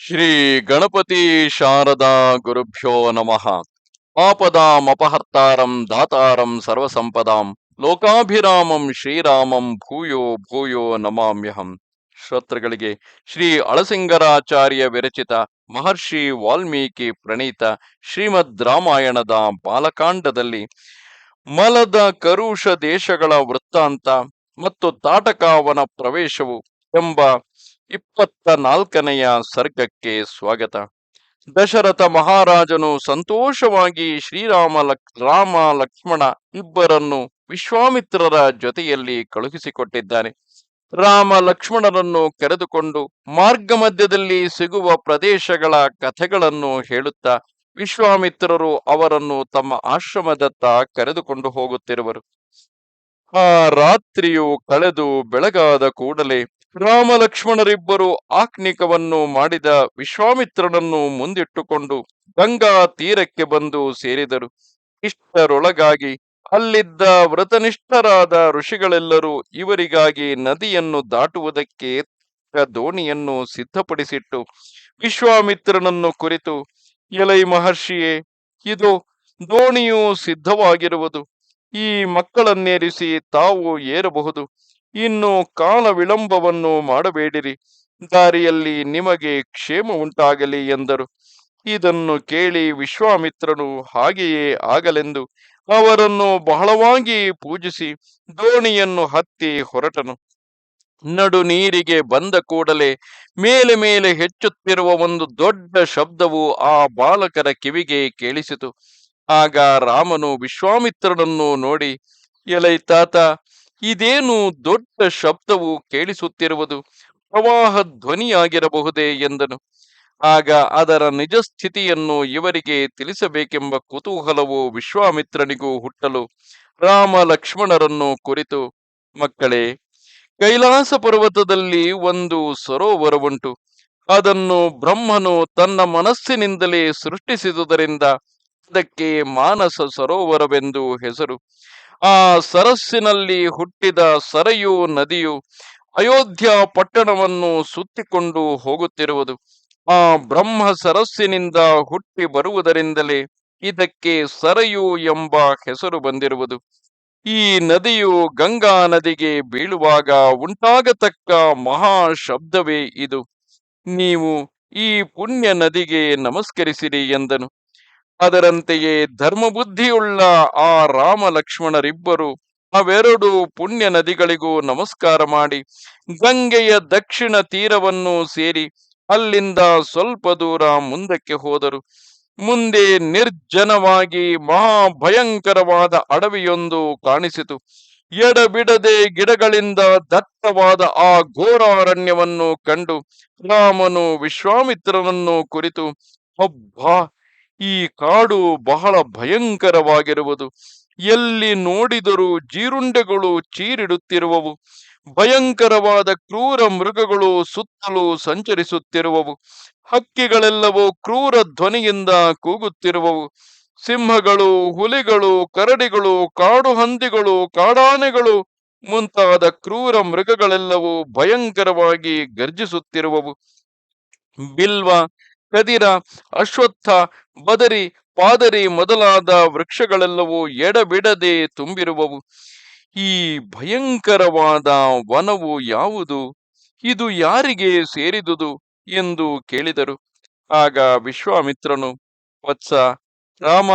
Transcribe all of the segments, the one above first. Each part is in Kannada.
ಶ್ರೀ ಗಣಪತಿ ಶಾರದಾ ಗುರುಭ್ಯೋ ನಮಃ. ಪಾಪದಾಂ ಅಪಹರ್ತಾರಂ ದಾತಾರಂ ಸರ್ವಸಂಪದಾಂ ಲೋಕಾಭಿರಾಮಂ ಶ್ರೀರಾಮಂ ಭೂಯೋ ಭೂಯೋ ನಮಾಮ್ಯಹಂ. ಶ್ರೋತೃಗಳಿಗೆ ಶ್ರೀ ಅಳಸಿಂಗರಾಚಾರ್ಯ ವಿರಚಿತ ಮಹರ್ಷಿ ವಾಲ್ಮೀಕಿ ಪ್ರಣೀತ ಶ್ರೀಮದ್ ರಾಮಾಯಣದ ಬಾಲಕಾಂಡದಲ್ಲಿ ಮಲದ ಕರುಷ ದೇಶಗಳ ವೃತ್ತಾಂತ ಮತ್ತು ತಾಟಕಾವನ ಪ್ರವೇಶವು ಎಂಬ ಇಪ್ಪತ್ತ ನಾಲ್ಕನೆಯ ಸರ್ಗಕ್ಕೆ ಸ್ವಾಗತ. ದಶರಥ ಮಹಾರಾಜನು ಸಂತೋಷವಾಗಿ ಶ್ರೀರಾಮ ಲಕ್, ರಾಮ ಲಕ್ಷ್ಮಣ ಇಬ್ಬರನ್ನು ವಿಶ್ವಾಮಿತ್ರರ ಜೊತೆಯಲ್ಲಿ ಕಳುಹಿಸಿಕೊಟ್ಟಿದ್ದಾನೆ. ರಾಮ ಲಕ್ಷ್ಮಣರನ್ನು ಕರೆದುಕೊಂಡು ಮಾರ್ಗ ಮಧ್ಯದಲ್ಲಿ ಸಿಗುವ ಪ್ರದೇಶಗಳ ಕಥೆಗಳನ್ನು ಹೇಳುತ್ತಾ ವಿಶ್ವಾಮಿತ್ರರು ಅವರನ್ನು ತಮ್ಮ ಆಶ್ರಮದತ್ತ ಕರೆದುಕೊಂಡು ಹೋಗುತ್ತಿರುವರು. ಆ ರಾತ್ರಿಯು ಕಳೆದು ಬೆಳಗಾದ ಕೂಡಲೇ ರಾಮ ಲಕ್ಷ್ಮಣರಿಬ್ಬರು ಆಕ್ನಿಕವನ್ನು ಮಾಡಿದ ವಿಶ್ವಾಮಿತ್ರನನ್ನು ಮುಂದಿಟ್ಟುಕೊಂಡು ಗಂಗಾ ತೀರಕ್ಕೆ ಬಂದು ಸೇರಿದರು. ಇಷ್ಟರೊಳಗಾಗಿ ಅಲ್ಲಿದ್ದ ವ್ರತನಿಷ್ಠರಾದ ಋಷಿಗಳೆಲ್ಲರೂ ಇವರಿಗಾಗಿ ನದಿಯನ್ನು ದಾಟುವುದಕ್ಕೆ ದೋಣಿಯನ್ನು ಸಿದ್ಧಪಡಿಸಿಟ್ಟು ವಿಶ್ವಾಮಿತ್ರನನ್ನು ಕುರಿತು, ಎಲೈ ಮಹರ್ಷಿಯೇ, ಇದು ದೋಣಿಯು ಸಿದ್ಧವಾಗಿರುವುದು. ಈ ಮಕ್ಕಳನ್ನೇರಿಸಿ ತಾವು ಏರಬಹುದು. ಇನ್ನು ಕಾಲ ವಿಳಂಬವನ್ನು ಮಾಡಬೇಡಿರಿ. ದಾರಿಯಲ್ಲಿ ನಿಮಗೆ ಕ್ಷೇಮ ಉಂಟಾಗಲಿ ಎಂದರು. ಇದನ್ನು ಕೇಳಿ ವಿಶ್ವಾಮಿತ್ರನು ಹಾಗೆಯೇ ಆಗಲೆಂದು ಅವರನ್ನು ಬಹಳವಾಗಿ ಪೂಜಿಸಿ ದೋಣಿಯನ್ನು ಹತ್ತಿ ಹೊರಟನು. ನಡು ನೀರಿಗೆ ಬಂದ ಕೂಡಲೇ ಮೇಲೆ ಮೇಲೆ ಹೆಚ್ಚುತ್ತಿರುವ ಒಂದು ದೊಡ್ಡ ಶಬ್ದವು ಆ ಬಾಲಕರ ಕಿವಿಗೆ ಕೇಳಿಸಿತು. ಆಗ ರಾಮನು ವಿಶ್ವಾಮಿತ್ರನನ್ನು ನೋಡಿ, ಎಲೈ ತಾತ ಇದೇನು ದೊಡ್ಡ ಶಬ್ದವು ಕೇಳಿಸುತ್ತಿರುವುದು? ಪ್ರವಾಹ ಧ್ವನಿಯಾಗಿರಬಹುದೇ ಎಂದನು. ಆಗ ಅದರ ನಿಜ ಸ್ಥಿತಿಯನ್ನು ಇವರಿಗೆ ತಿಳಿಸಬೇಕೆಂಬ ಕುತೂಹಲವು ವಿಶ್ವಾಮಿತ್ರನಿಗೂ ಹುಟ್ಟಲು ರಾಮ ಲಕ್ಷ್ಮಣರನ್ನು ಕುರಿತು, ಮಕ್ಕಳೇ, ಕೈಲಾಸ ಪರ್ವತದಲ್ಲಿ ಒಂದು ಸರೋವರವುಂಟು. ಅದನ್ನು ಬ್ರಹ್ಮನು ತನ್ನ ಮನಸ್ಸಿನಿಂದಲೇ ಸೃಷ್ಟಿಸಿದುದರಿಂದ ಅದಕ್ಕೆ ಮಾನಸ ಸರೋವರವೆಂದು ಹೆಸರು. ಆ ಸರಸ್ಸಿನಲ್ಲಿ ಹುಟ್ಟಿದ ಸರಯು ನದಿಯು ಅಯೋಧ್ಯ ಪಟ್ಟಣವನ್ನು ಸುತ್ತಿಕೊಂಡು ಹೋಗುತ್ತಿರುವುದು. ಆ ಬ್ರಹ್ಮ ಸರಸ್ಸಿನಿಂದ ಹುಟ್ಟಿ ಬರುವುದರಿಂದಲೇ ಇದಕ್ಕೆ ಸರಯು ಎಂಬ ಹೆಸರು ಬಂದಿರುವುದು. ಈ ನದಿಯು ಗಂಗಾ ನದಿಗೆ ಬೀಳುವಾಗ ಉಂಟಾಗತಕ್ಕ ಮಹಾ ಶಬ್ದವೇ ಇದು. ನೀವು ಈ ಪುಣ್ಯ ನದಿಗೆ ನಮಸ್ಕರಿಸಿರಿ ಎಂದನು. ಅದರಂತೆಯೇ ಧರ್ಮಬುದ್ಧಿಯುಳ್ಳ ಆ ರಾಮ ಲಕ್ಷ್ಮಣರಿಬ್ಬರು ಅವೆರಡು ಪುಣ್ಯ ನದಿಗಳಿಗೂ ನಮಸ್ಕಾರ ಮಾಡಿ ಗಂಗೆಯ ದಕ್ಷಿಣ ತೀರವನ್ನು ಸೇರಿ ಅಲ್ಲಿಂದ ಸ್ವಲ್ಪ ದೂರ ಮುಂದಕ್ಕೆ ಹೋದರು. ಮುಂದೆ ನಿರ್ಜನವಾಗಿ ಮಹಾಭಯಂಕರವಾದ ಅಡವಿಯೊಂದು ಕಾಣಿಸಿತು. ಎಡಬಿಡದೆ ಗಿಡಗಳಿಂದ ದತ್ತವಾದ ಆ ಘೋರಾರಣ್ಯವನ್ನು ಕಂಡು ರಾಮನು ವಿಶ್ವಾಮಿತ್ರನನ್ನು ಕುರಿತು, ಅಬ್ಬಾ ಈ ಕಾಡು ಬಹಳ ಭಯಂಕರವಾಗಿರುವುದು. ಎಲ್ಲಿ ನೋಡಿದರೂ ಜೀರುಂಡೆಗಳು ಚೀರಿಡುತ್ತಿರುವವು. ಭಯಂಕರವಾದ ಕ್ರೂರ ಮೃಗಗಳು ಸುತ್ತಲೂ ಸಂಚರಿಸುತ್ತಿರುವವು. ಹಕ್ಕಿಗಳೆಲ್ಲವೂ ಕ್ರೂರ ಧ್ವನಿಯಿಂದ ಕೂಗುತ್ತಿರುವವು. ಸಿಂಹಗಳು, ಹುಲಿಗಳು, ಕರಡಿಗಳು, ಕಾಡು ಹಂದಿಗಳು, ಕಾಡಾನೆಗಳು ಮುಂತಾದ ಕ್ರೂರ ಮೃಗಗಳೆಲ್ಲವೂ ಭಯಂಕರವಾಗಿ ಗರ್ಜಿಸುತ್ತಿರುವವು. ಬಿಲ್ವ ಕದಿರ, ಅಶ್ವತ್ಥ, ಬದರಿ, ಪಾದರಿ ಮೊದಲಾದ ವೃಕ್ಷಗಳೆಲ್ಲವೂ ಎಡಬಿಡದೆ ತುಂಬಿರುವವು. ಈ ಭಯಂಕರವಾದ ವನವು ಯಾವುದು? ಇದು ಯಾರಿಗೆ ಸೇರಿದುದು? ಎಂದು ಕೇಳಿದರು. ಆಗ ವಿಶ್ವಾಮಿತ್ರನು, ವತ್ಸ, ರಾಮ,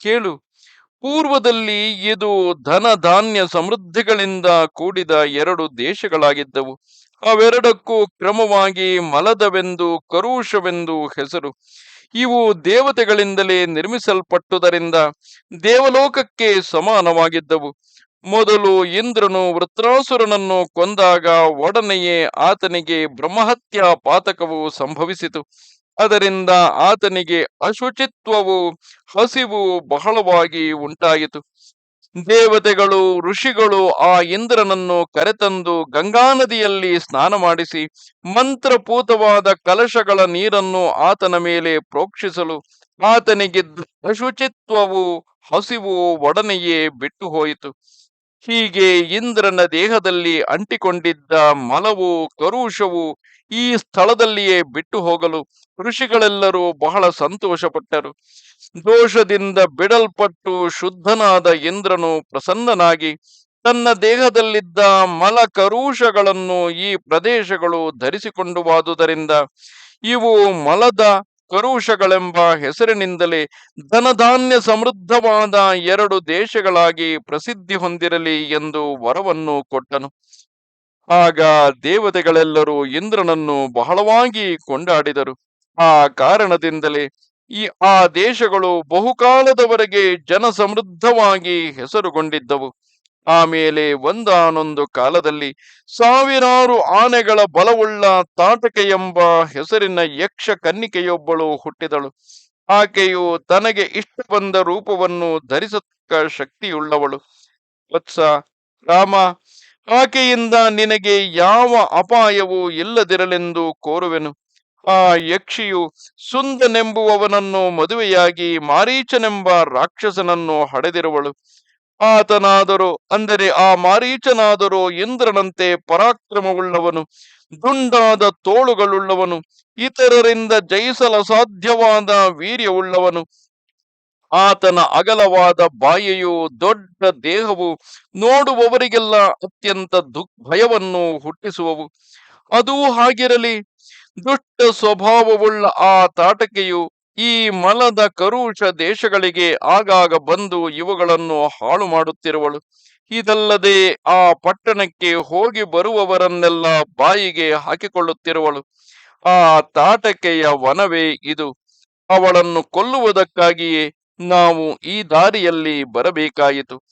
ಕೇಳು. ಪೂರ್ವದಲ್ಲಿ ಇದು ಧನ ಧಾನ್ಯ ಸಮೃದ್ಧಿಗಳಿಂದ ಕೂಡಿದ ಎರಡು ದೇಶಗಳಾಗಿದ್ದವು. ಅವೆರಡಕ್ಕೂ ಕ್ರಮವಾಗಿ ಮಲದವೆಂದು, ಕರುಷವೆಂದು ಹೆಸರು. ಇವು ದೇವತೆಗಳಿಂದಲೇ ನಿರ್ಮಿಸಲ್ಪಟ್ಟುದರಿಂದ ದೇವಲೋಕಕ್ಕೆ ಸಮಾನವಾಗಿದ್ದವು. ಮೊದಲು ಇಂದ್ರನು ವೃತ್ರಾಸುರನನ್ನು ಕೊಂದಾಗ ಒಡನೆಯೇ ಆತನಿಗೆ ಬ್ರಹ್ಮಹತ್ಯಾ ಪಾತಕವು ಸಂಭವಿಸಿತು. ಅದರಿಂದ ಆತನಿಗೆ ಅಶುಚಿತ್ವವು, ಹಸಿವು ಬಹಳವಾಗಿ ಉಂಟಾಯಿತು. ದೇವತೆಗಳು, ಋಷಿಗಳು ಆ ಇಂದ್ರನನ್ನು ಕರೆತಂದು ಗಂಗಾ ನದಿಯಲ್ಲಿ ಸ್ನಾನ ಮಾಡಿಸಿ ಮಂತ್ರಪೂತವಾದ ಕಲಶಗಳ ನೀರನ್ನು ಆತನ ಮೇಲೆ ಪ್ರೋಕ್ಷಿಸಲು ಆತನಿಗೆ ಅಶುಚಿತ್ವವು ಹಸಿವು ಒಡನೆಯೇ ಬಿಟ್ಟು ಹೋಯಿತು ಹೀಗೆ ಇಂದ್ರನ ದೇಹದಲ್ಲಿ ಅಂಟಿಕೊಂಡಿದ್ದ ಮಲವು ಕರುಷವು ಈ ಸ್ಥಳದಲ್ಲಿಯೇ ಬಿಟ್ಟು ಹೋಗಲು ಋಷಿಗಳೆಲ್ಲರೂ ಬಹಳ ಸಂತೋಷಪಟ್ಟರು. ದೋಷದಿಂದ ಬಿಡಲ್ಪಟ್ಟು ಶುದ್ಧನಾದ ಇಂದ್ರನು ಪ್ರಸನ್ನನಾಗಿ ತನ್ನ ದೇಹದಲ್ಲಿದ್ದ ಮಲ ಕರುಷಗಳನ್ನು ಈ ಪ್ರದೇಶಗಳು ಧರಿಸಿಕೊಂಡು ಬಾದುದರಿಂದ ಇವು ಮಲದ ಕರುಷಗಳೆಂಬ ಹೆಸರಿನಿಂದಲೇ ಧನಧಾನ್ಯ ಸಮೃದ್ಧವಾದ ಎರಡು ದೇಶಗಳಾಗಿ ಪ್ರಸಿದ್ಧಿ ಹೊಂದಿರಲಿ ಎಂದು ವರವನ್ನು ಕೊಟ್ಟನು. ಆಗ ದೇವತೆಗಳೆಲ್ಲರೂ ಇಂದ್ರನನ್ನು ಬಹಳವಾಗಿ ಕೊಂಡಾಡಿದರು. ಆ ಕಾರಣದಿಂದಲೇ ಈ, ಆ ದೇಶಗಳು ಬಹುಕಾಲದವರೆಗೆ ಜನ ಸಮೃದ್ಧವಾಗಿ ಹೆಸರುಗೊಂಡಿದ್ದವು. ಆಮೇಲೆ ಒಂದಾನೊಂದು ಕಾಲದಲ್ಲಿ ಸಾವಿರಾರು ಆನೆಗಳ ಬಲವುಳ್ಳ ತಾಟಕೆ ಎಂಬ ಹೆಸರಿನ ಯಕ್ಷ ಕನ್ನಿಕೆಯೊಬ್ಬಳು ಹುಟ್ಟಿದಳು. ಆಕೆಯು ತನಗೆ ಇಷ್ಟ ಬಂದ ರೂಪವನ್ನು ಧರಿಸತಕ್ಕ ಶಕ್ತಿಯುಳ್ಳವಳು. ವತ್ಸ ರಾಮ ಆಕೆಯಿಂದ ನಿನಗೆ ಯಾವ ಅಪಾಯವೂ ಇಲ್ಲದಿರಲೆಂದು ಕೋರುವೆನು. ಆ ಯಕ್ಷಿಯು ಸುಂದನೆಂಬುವವನನ್ನು ಮದುವೆಯಾಗಿ ಮಾರೀಚನೆಂಬ ರಾಕ್ಷಸನನ್ನು ಹಡೆದಿರುವಳು. ಆತನಾದರೂ, ಅಂದರೆ ಆ ಮಾರೀಚನಾದರೂ ಇಂದ್ರನಂತೆ ಪರಾಕ್ರಮವುಳ್ಳವನು, ದುಂಡಾದ ತೋಳುಗಳುಳ್ಳವನು, ಇತರರಿಂದ ಜಯಿಸಲಸಾಧ್ಯವಾದ ವೀರ್ಯವುಳ್ಳವನು ಆತನ ಅಗಲವಾದ ಬಾಯಿಯು ದೊಡ್ಡ ದೇಹವು ನೋಡುವವರಿಗೆಲ್ಲ ಅತ್ಯಂತ ದುಃಖ ಭಯವನ್ನು ಹುಟ್ಟಿಸುವವು. ಅದೂ ಹಾಗಿರಲಿ, ದುಷ್ಟ ಸ್ವಭಾವವುಳ್ಳ ಆ ತಾಟಕೆಯು ಈ ಮಲದ ಕರುಷ ದೇಶಗಳಿಗೆ ಆಗಾಗ ಬಂದು ಇವುಗಳನ್ನು ಹಾಳು ಮಾಡುತ್ತಿರುವಳು. ಇದಲ್ಲದೆ ಆ ಪಟ್ಟಣಕ್ಕೆ ಹೋಗಿ ಬರುವವರನ್ನೆಲ್ಲ ಬಾಯಿಗೆ ಹಾಕಿಕೊಳ್ಳುತ್ತಿರುವಳು. ಆ ತಾಟಕೆಯ ವನವೇ ಇದು. ಅವಳನ್ನು ಕೊಲ್ಲುವುದಕ್ಕಾಗಿಯೇ ನಾವು ಈ ದಾರಿಯಲ್ಲಿ ಬರಬೇಕಾಯಿತು.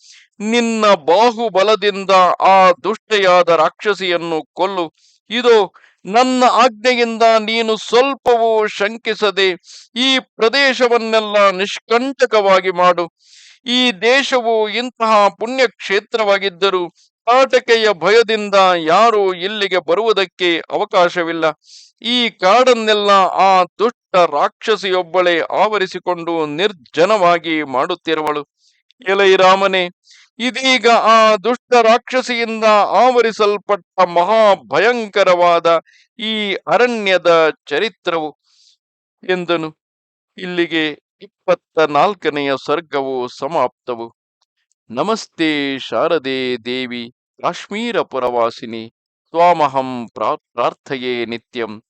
ನಿನ್ನ ಬಾಹುಬಲದಿಂದ ಆ ದುಷ್ಟೆಯಾದ ರಾಕ್ಷಸಿಯನ್ನು ಕೊಲ್ಲು. ಇದು, ನನ್ನ ಆಜ್ಞೆಯಿಂದ ನೀನು ಸ್ವಲ್ಪವೂ ಶಂಕಿಸದೆ ಈ ಪ್ರದೇಶವನ್ನೆಲ್ಲ ನಿಷ್ಕಂಟಕವಾಗಿ ಮಾಡು. ಈ ದೇಶವು ಇಂತಹ ಪುಣ್ಯ ಕ್ಷೇತ್ರವಾಗಿದ್ದರೂ ಆಟಕೆಯ ಭಯದಿಂದ ಯಾರು ಇಲ್ಲಿಗೆ ಬರುವುದಕ್ಕೆ ಅವಕಾಶವಿಲ್ಲ. ಈ ಕಾಡನ್ನೆಲ್ಲ ಆ ದುಷ್ಟ ರಾಕ್ಷಸಿಯೊಬ್ಬಳೇ ಆವರಿಸಿಕೊಂಡು ನಿರ್ಜನವಾಗಿ ಮಾಡುತ್ತಿರುವಳು. ಎಲೈ ರಾಮನೇ, ಇದೀಗ ಆ ದುಷ್ಟ ರಾಕ್ಷಸಿಯಿಂದ ಆವರಿಸಲ್ಪಟ್ಟ ಮಹಾ ಭಯಂಕರವಾದ ಈ ಅರಣ್ಯದ ಚರಿತ್ರವು ಎಂದನು. ಇಲ್ಲಿಗೆ ಇಪ್ಪತ್ತ ನಾಲ್ಕನೆಯ ಸರ್ಗವು ಸಮಾಪ್ತವು. ನಮಸ್ತೆ ಶಾರದೆ ದೇವಿ, ಕಾಶ್ಮೀರ ಪುರವಾಸಿನಿ ಸ್ವಾಮಹಂ ಪ್ರಾ ಪ್ರಾರ್ಥಯೇ ನಿತ್ಯಂ.